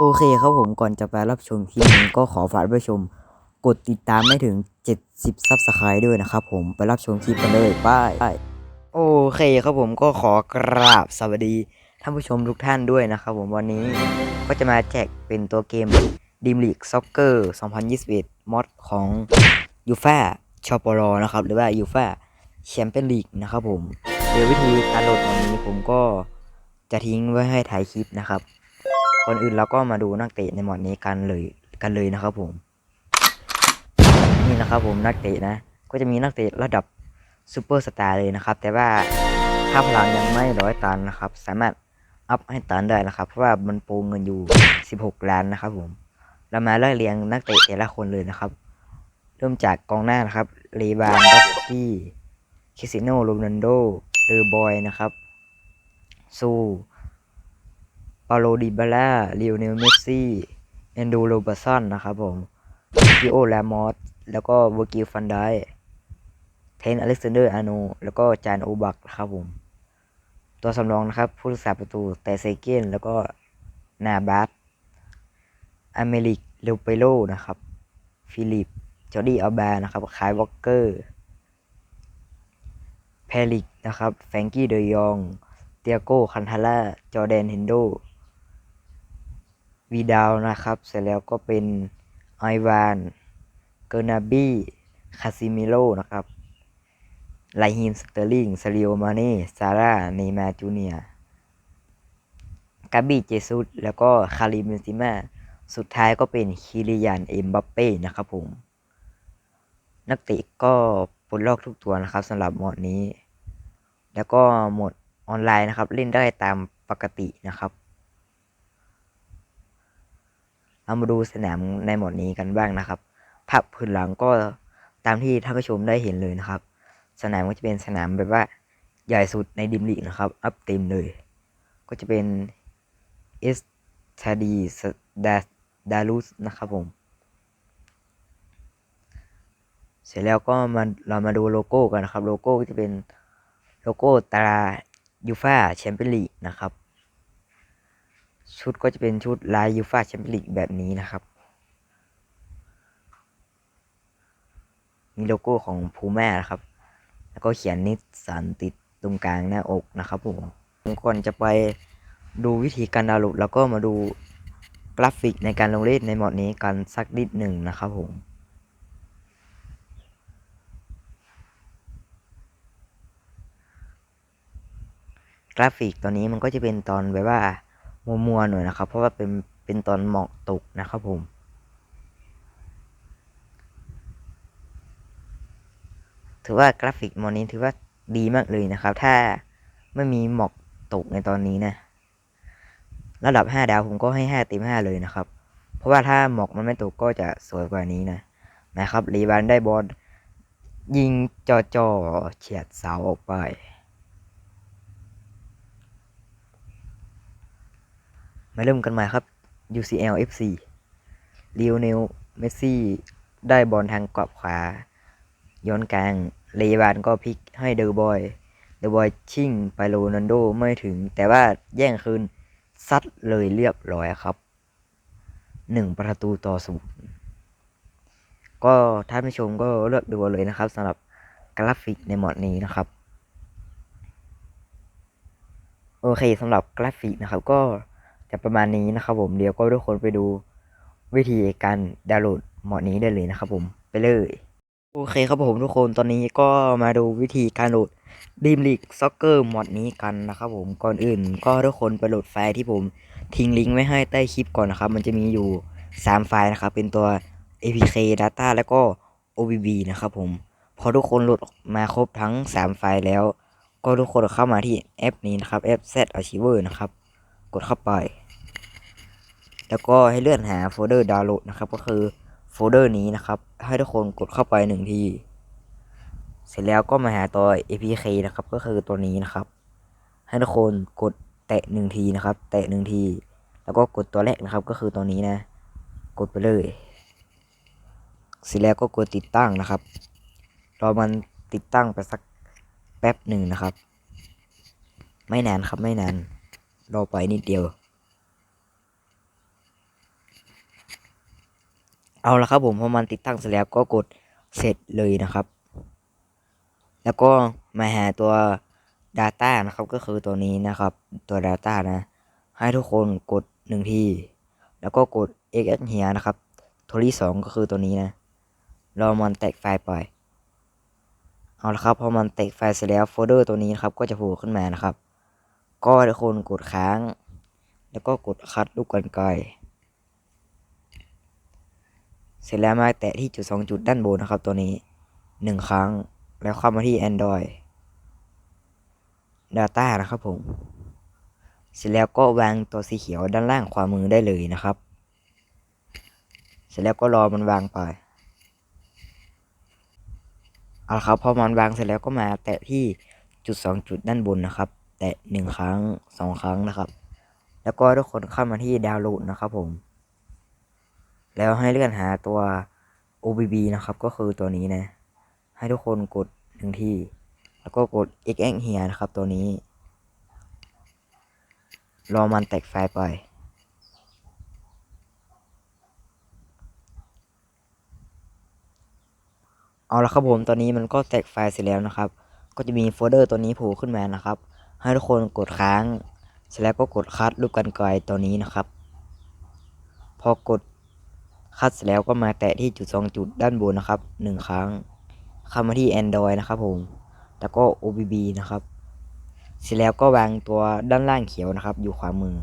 โอเคครับผมก่อนจะไปรับชมคลิปนี้ก็ขอฝากผู้ชม กดติดตามไม่ถึง 70ซับสไครต์ด้วยนะครับผมไปรับชมคลิปกันเลยป้ายโอเคครับผมก็ขอกราบสวัสดีท่านผู้ชมทุกท่านด้วยนะครับผมวันนี้ก็จะมาแจกเป็นตัวเกมดีมลีกซ็อกเกอร์2021มอดของยูฟ a ชอปรนะครับหรือว่ายูฟ a แชมเปี้ยนลีกนะครับผมโดยวิธีการโหลดตรงนี้ผมก็จะทิ้งไว้ให้ถ่ายคลิปนะครับ ก่อนอื่นเราก็มาดูนักเตะในหมวดนี้กันเลยกันเลยนะครับผม นี่นะครับผมนักเตะนะ ก็จะมีนักเตะระดับซูเปอร์สตาร์เลยนะครับ แต่ว่าค่าพลังยังไม่ร้อยตันนะครับ สามารถอัพให้ตันได้นะครับ เพราะว่ามันโปรเงินอยู่ 16 ล้านนะครับผม เรามาไล่เรียงนักเตะแต่ละคนเลยนะครับ เริ่มจากกองหน้านะครับเลบานด็อกกี้คริสติโนโรนัลโดเดอร์บอยนะครับซู ปาโลดิบาล่าลิโอเนลเมสซี่แอนดูโรบัสันนะครับผมกิโอแลมอสแล้วก็เวอร์กิลฟันไดเทนอเล็กซานเดอร์อาโนแล้วก็จานโอบักนะครับผม ตัวสำรองนะครับ ผู้รักษาประตูแต่เซเกนแล้วก็นาบาสอเมริกเลวเปโลนะครับ ฟิลิป จอร์ดี้อัลบานะครับคายวอลเกอร์เพลิกนะครับ แฟงกี้เดยอง เตียโก้ คันทาร่า จอแดนเฮนโด วีดาวนะครับ เสร็จแล้วก็เป็นไอวาน เกอร์นาบี้ คาซิมิโลนะครับ ไลฮิมสเตอร์ลิงซาริโอมาเน่ซาร่า เนมาจูเนียกาบี้เจซุสแล้วก็คาริมเบนซิม่าสุดท้ายก็เป็นคิริยานเอ็มบัปเป้นะครับผม นักเตะก็ปลดล็อกทุกตัวนะครับสำหรับหมดนี้ แล้วก็หมดออนไลน์นะครับ เล่นได้ตามปกตินะครับ เรามาดูสนามในหมดนี้กันบ้างนะครับภาพพื้นหลังก็ตามที่ท่านผู้ชมได้เห็นเลยนะครับ สนามก็จะเป็นสนามแบบว่าใหญ่สุดในดิมลีกนะครับ อัพเต็มเลย ก็จะเป็นเอสทาดีดาดารุสนะครับผม เสร็จแล้วก็มาเรามาดูโลโก้กันนะครับ โลโก้ก็จะเป็นโลโก้ตรายูฟาแชมเปี้ยนลีกนะครับ ชุดก็จะเป็นชุดลายยูฟาแชมเปี้ยนลีกแบบนี้นะครับ มีโลโก้ของพูแม่นะครับ แล้วก็เขียนนิสสันติดตรงกลางหน้าอกนะครับผมก่อนจะไปดูวิธีการดาวน์โหลดแล้วก็มาดูกราฟิกในการลงเล่นในหมดนี้กันสักนิดหนึ่งนะครับผมกราฟิกตอนนี้มันก็จะเป็นตอนแบบว่า มัวๆหน่อยนะครับ เพราะว่าเป็นเป็นตอนหมอกตกนะครับผม ถือว่ากราฟิกโมดนี้ถือว่าดีมากเลยนะครับ ถ้าไม่มีหมอกตกในตอนนี้นะ ระดับ 5 ดาวผมก็ให้5เต็ม5เลยนะครับ เพราะว่าถ้าหมอกมันไม่ตกก็จะสวยกว่านี้นะนะครับรีบานได้บอลยิงจอจอเฉียดเสาออกไป มาเริ่มกันใหม่ครับ UCL FC ลีโอเนลเมสซี่ได้บอลทางกรอบขวา ย้อนกลาง เลบานก็พลิกให้เดอร์บอย เดอร์บอยชิ่งไปโรนันโดไม่ถึง แต่ว่าแย่งคืนซัดเลยเรียบร้อยครับหนึ่งประตูต่อศูนย์ก็ท่านผู้ชมก็เลือกดูเลยนะครับสำหรับกราฟิกในหมดนี้นะครับ โอเคสำหรับกราฟิกนะครับก็ จะประมาณนี้นะครับผมเดี๋ยวก็ทุกคนไปดูวิธีการดาวน์โหลดโหมดนี้ได้เลยนะครับผมไปเลยโอเคครับผมทุกคนตอนนี้ก็มาดูวิธีการโหลดดีมลีกซ็อกเกอร์มอดนี้กันนะครับผมก่อนอื่น ก็ทุกคนไปโหลดไฟล์ที่ผมทิ้งลิงก์ไว้ให้ใต้คลิปก่อนนะครับ มันจะมีอยู่ 3 ไฟล์นะครับ เป็นตัว APK Data แล้วก็ OBB นะครับผม พอทุกคนโหลดมาครบทั้ง 3 ไฟล์แล้ว ก็ทุกคนเข้ามาที่แอปนี้นะครับแอป Z Archiver นะครับ กดเข้าไป แล้วก็ให้เลื่อนหาโฟลเดอร์ดาวน์โหลดนะครับ ก็คือโฟลเดอร์นี้นะครับ ให้ทุกคนกดเข้าไปหนึ่งที เสร็จแล้วก็มาหาตัว APK นะครับ ก็คือตัวนี้นะครับ ให้ทุกคนกดแตะหนึ่งทีนะครับ แตะหนึ่งที แล้วก็กดตัวแรกนะครับ ก็คือตัวนี้นะ กดไปเลย เสร็จแล้วก็กดติดตั้งนะครับ รอมันติดตั้งไปสักแป๊บหนึ่งนะครับ ไม่นานครับไม่นาน รอไปนิดเดียว เอาละครับผมพอมันติดตั้งเสร็จแล้วก็กดเสร็จเลยนะครับ แล้วก็มาหาตัว Data นะครับก็คือตัวนี้นะครับ ตัว Data นะ ให้ทุกคนกดหนึ่งทีแล้วก็กด x x เฮียนะครับตัวที่สองก็คือตัวนี้นะรอมันแตกไฟล์ไป เอาละครับพอมันแตกไฟล์เสร็จแล้วโฟลเดอร์ตัวนี้นะครับก็จะโผล่ขึ้นมานะครับ ก็ทุกคนกดค้าง แล้วก็กดคัดลูกกรรไกรเสร็จแล้วมาแตะที่จุดสองจุดด้านบนนะครับตัวนี้หนึ่งครั้งแล้วเข้ามาที่ Android Data นะครับผม เสร็จแล้วก็วางตัวสีเขียวด้านล่างขวามือได้เลยนะครับ เสร็จแล้วก็รอมันวางไปเอาละครับพอมันวางเสร็จแล้วก็มาแตะที่จุดสองจุดด้านบนนะครับ แตะหนึ่งครั้งสองครั้งนะครับ แล้วก็ทุกคนเข้ามาที่ดาวน์โหลดนะครับผม แล้วให้เลื่อนหาตัว OBB นะครับ ก็คือตัวนี้นะ ให้ทุกคนกดหนึ่งที่แล้วก็กด x x เฮียนะครับตัวนี้ รอมันแตกไฟล์ไป เอาละครับผมตอนนี้มันก็แตกไฟล์เสร็จแล้วนะครับ ก็จะมีโฟลเดอร์ตัวนี้โผล่ขึ้นมานะครับ ให้ทุกคนกดค้างเสร็จแล้วก็กดคัดรูปกันไกลตัวนี้นะครับ พอกดคัดเสร็จแล้วก็มาแตะที่จุดสองจุดด้านบนนะครับหนึ่งครั้งเข้ามาที่ Android นะครับผมแล้วก็ OBB นะครับ เสร็จแล้วก็วางตัวด้านล่างเขียวนะครับ อยู่ขวามือ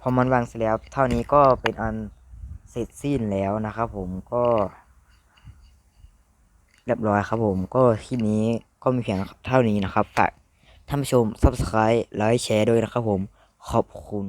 พอมันวางเสร็จแล้วเท่านี้ก็เป็นอันเสร็จสิ้นแล้วนะครับผมก็ รียบร้อยครับผม ก็คลิปนี้ก็มีเพียงเท่านี้นะครับฝากท่านผู้ชม Subscribe ไลค์แชร์ด้วยนะครับผม ขอบคุณ